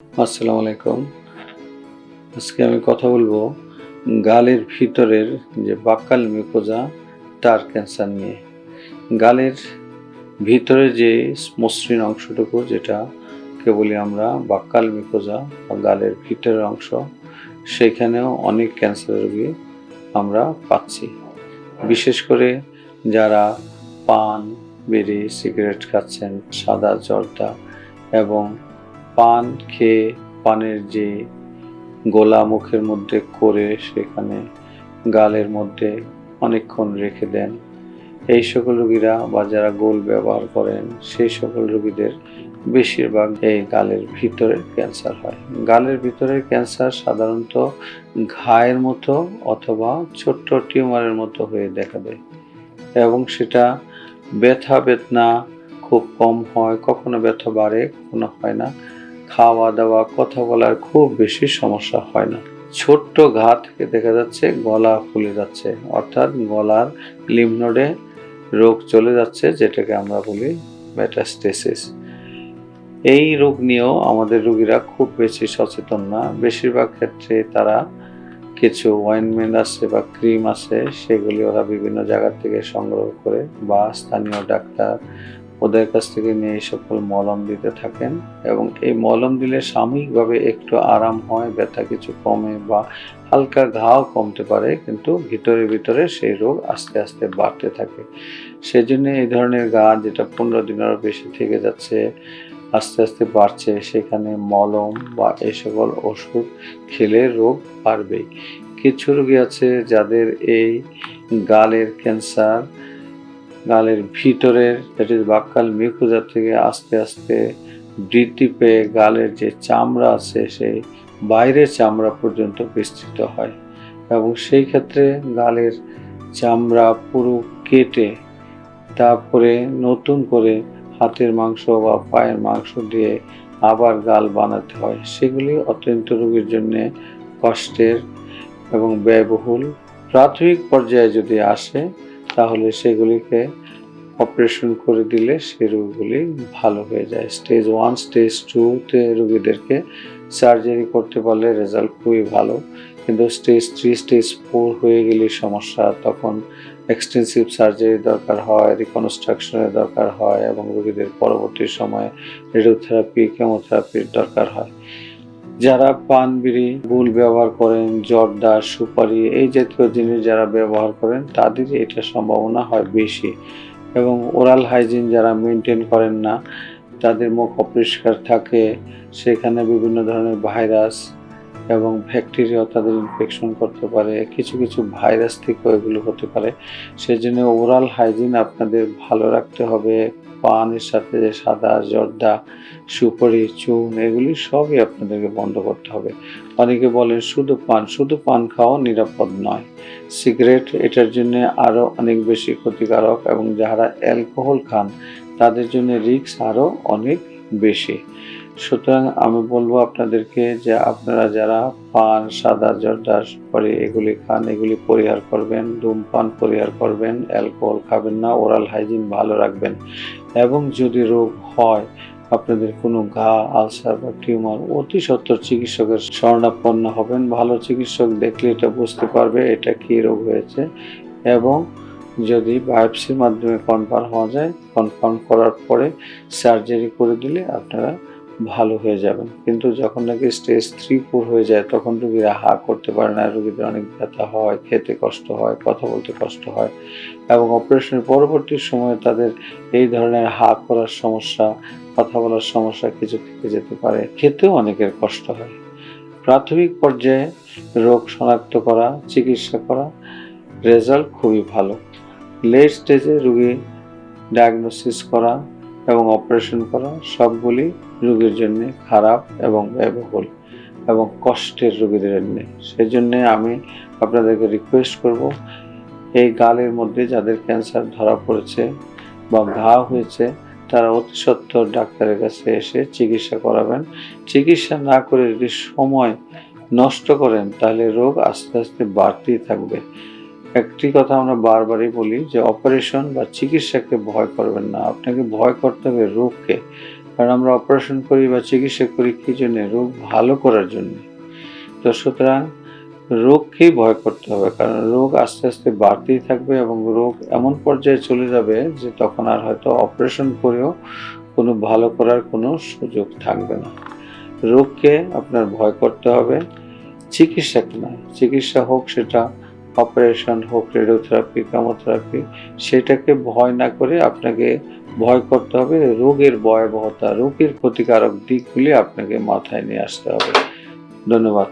আসসালামু আলাইকুম। আজকে আমি কথা বলব গালের ভিতরের যে বাক্কাল মিকোজা তার ক্যান্সার নিয়ে। গালের ভিতরে যে মসৃণ অংশটুকু, যেটা কে বলি আমরা বাক্কাল মিকোজা বা গালের ভিতরের অংশ, সেখানেও অনেক ক্যান্সার রোগী আমরা পাচ্ছি। বিশেষ করে যারা পান, বিড়ি, সিগারেট খাচ্ছেন, সাদা জর্দা এবং পান খেয়ে পানের যে গোলা মুখের মধ্যে করে সেখানে গালের মধ্যে অনেকক্ষণ রেখে দেন। এই সকল রোগীরা বা যারা গোল ব্যবহার করেন, সেই সকল রোগীদের বেশিরভাগ এই গালের ভিতরের ক্যান্সার হয়। গালের ভিতরের ক্যান্সার সাধারণত ঘায়ের মতো অথবা ছোট্ট টিউমারের মতো হয়ে দেখা দেয় এবং সেটা ব্যথা বেদনা খুব কম হয়, কখনো ব্যথা বাড়ে, কখনো হয় না। খাওয়া দাওয়া কথা বলার খুব বেশি সমস্যা হয় না। ছোট্ট ঘা থেকে দেখা যাচ্ছে গলা ফুলে যাচ্ছে, অর্থাৎ গলার লিমনোডে রোগ চলে যাচ্ছে, যেটাকে আমরা বলি মেটাস্টেসিস। এই রোগ নিয়েও আমাদের রোগীরা খুব বেশি সচেতন না। বেশিরভাগ ক্ষেত্রে তারা কিছু ওয়াইনমেন্ট আছে বা ক্রিম আছে, সেগুলি ওরা বিভিন্ন জায়গা থেকে সংগ্রহ করে বা স্থানীয় ডাক্তার ওদের কাছ থেকে নিয়ে এই সকল মলম দিতে থাকেন এবং এই মলম দিলে সাময়িকভাবে একটু আরাম হয়, ব্যথা কিছু কমে বা হালকা ঘাও কমতে পারে, কিন্তু ভিতরে ভিতরে সেই রোগ আস্তে আস্তে বাড়তে থাকে। সেজন্য এই ধরনের গা যেটা পনেরো দিনেরও বেশি থেকে যাচ্ছে, আস্তে আস্তে বাড়ছে, সেখানে মলম বা এই সকল ওষুধ খেলে রোগ বাড়বেই। কিছু রোগী আছে যাদের এই গালের ক্যান্সার গালের ভিতরের দ্যাট ইজ বাক্কাল মিউকোজা থেকে আস্তে আস্তে বৃদ্ধি পেয়ে গালের যে চামড়া আছে, সেই বাইরের চামড়া পর্যন্ত বিস্তৃত হয়। এবং সেই ক্ষেত্রে গালের চামড়া পুরো কেটে তারপরে নতুন করে হাতের মাংস বা পায়ের মাংস দিয়ে আবার গাল বানাতে হয়। সেগুলি অত্যন্ত রোগীর জন্য কষ্টের এবং ব্যয়বহুল। প্রাথমিক পর্যায়ে যদি আসে, তাহলে সেগুলিকে অপারেশন করে দিলে সে রোগগুলি ভালো হয়ে যায়। স্টেজ ওয়ান স্টেজ টুতে রোগীদেরকে সার্জারি করতে পারলে রেজাল্ট খুবই ভালো। কিন্তু স্টেজ থ্রি স্টেজ ফোর হয়ে গেলে সমস্যা, তখন এক্সটেন্সিভ সার্জারি দরকার হয় রিকনস্ট্রাকশনের দরকার হয় এবং রোগীদের পরবর্তী সময়ে রেডিওথেরাপি কেমোথেরাপির দরকার হয়। যারা পান বিড়ি, গুল ব্যবহার করেন, জর্দা, সুপারি এই জাতীয় জিনিস যারা ব্যবহার করেন তাদের এটা সম্ভাবনা হয় বেশি। এবং ওরাল হাইজিন যারা মেনটেন করেন না, তাদের মুখ অপরিষ্কার থাকে, সেখানে বিভিন্ন ধরনের ভাইরাস এবং ব্যাকটেরিয়া তাদের ইনফেকশন করতে পারে, কিছু কিছু ভাইরাস থেকেও এগুলো হতে পারে। সেজন্য ওরাল হাইজিন আপনাদের ভালো রাখতে হবে। পানের সাথে যে সাদা, জর্দা, সুপারি, চুন, এগুলি সবই আপনাদেরকে বন্ধ করতে হবে। অনেকে বলেন, শুধু পান শুধু পান খাওয়া নিরাপদ নয়। সিগারেট, এটার জন্য আরও অনেক বেশি ক্ষতিকারক এবং যারা অ্যালকোহল খান, তাদের জন্য রিক্স আরও অনেক বেশি। সুতরাং আমি বলব আপনাদেরকে যে আপনারা যারা পান, সাদা জর্দা পরে এগুলি খান, এগুলি পরিহার করবেন, ধূমপান পরিহার করবেন, অ্যালকোহল খাবেন না, ওরাল হাইজিন ভালো রাখবেন। এবং যদি রোগ হয়, আপনাদের কোনো ঘা আলসার বা টিউমার, অতি সত্তর চিকিৎসকের শরণাপন্ন হবেন। ভালো চিকিৎসক দেখলে এটা বুঝতে পারবে এটা কী রোগ হয়েছে। এবং যদি বায়োপসির মাধ্যমে কনফার্ম হওয়া যায় কনফার্ম করার পরে সার্জারি করে দিলে আপনারা ভালো হয়ে যাবেন। কিন্তু যখন নাকি স্টেজ থ্রি ফোর হয়ে যায়, তখন রুগীরা হা করতে পারে না, রুগীদের অনেক ব্যথা হয়, খেতে কষ্ট হয়, কথা বলতে কষ্ট হয় এবং অপারেশনের পরবর্তী সময়ে তাদের এই ধরনের হা করার সমস্যা, কথা বলার সমস্যা কিছু থেকে যেতে পারে, খেতেও অনেকের কষ্ট হয়। প্রাথমিক পর্যায়ে রোগ শনাক্ত করা, চিকিৎসা করা রেজাল্ট খুবই ভালো। লেট স্টেজে রুগী ডায়াগনোসিস করা এবং অপারেশন করা সবগুলি রোগীর জন্য খারাপ এবং ব্যয়বহুল এবং কষ্টের রোগীদের জন্য। সেই জন্য আমি আপনাদেরকে রিকোয়েস্ট করব, এই গালের মধ্যে যাদের ক্যান্সার ধরা পড়েছে বা ঘা হয়েছে, তারা অতি সত্বর ডাক্তারের কাছে এসে চিকিৎসা করাবেন। চিকিৎসা না করে যদি সময় নষ্ট করেন, তাহলে রোগ আস্তে আস্তে বাড়তেই থাকবে। একটি কথা আমরা বারবারই বলি যে অপারেশন বা চিকিৎসাকে ভয় করবেন না। আপনাকে ভয় করতে হবে রোগকে। কারণ আমরা অপারেশন করি বা চিকিৎসা করি কি জন্য? রোগ ভালো করার জন্য। তো সুতরাং রোগকেই ভয় করতে হবে। কারণ রোগ আস্তে আস্তে বাড়তেই থাকবে এবং রোগ এমন পর্যায়ে চলে যাবে যে তখন আর হয়তো অপারেশন করেও কোনো ভালো করার কোনো সুযোগ থাকবে না। রোগকে আপনার ভয় করতে হবে। চিকিৎসাকে নয় চিকিৎসা হোক সেটা অপারেশন হোক, রেডিওথেরাপি কেমোথেরাপি সেটাকে ভয় না করে আপনাকে ভয় করতে হবে। রোগের ভয়াবহতা, রোগের ক্ষতিকারক দিকগুলি আপনাকে মাথায় নিয়ে আসতে হবে। ধন্যবাদ।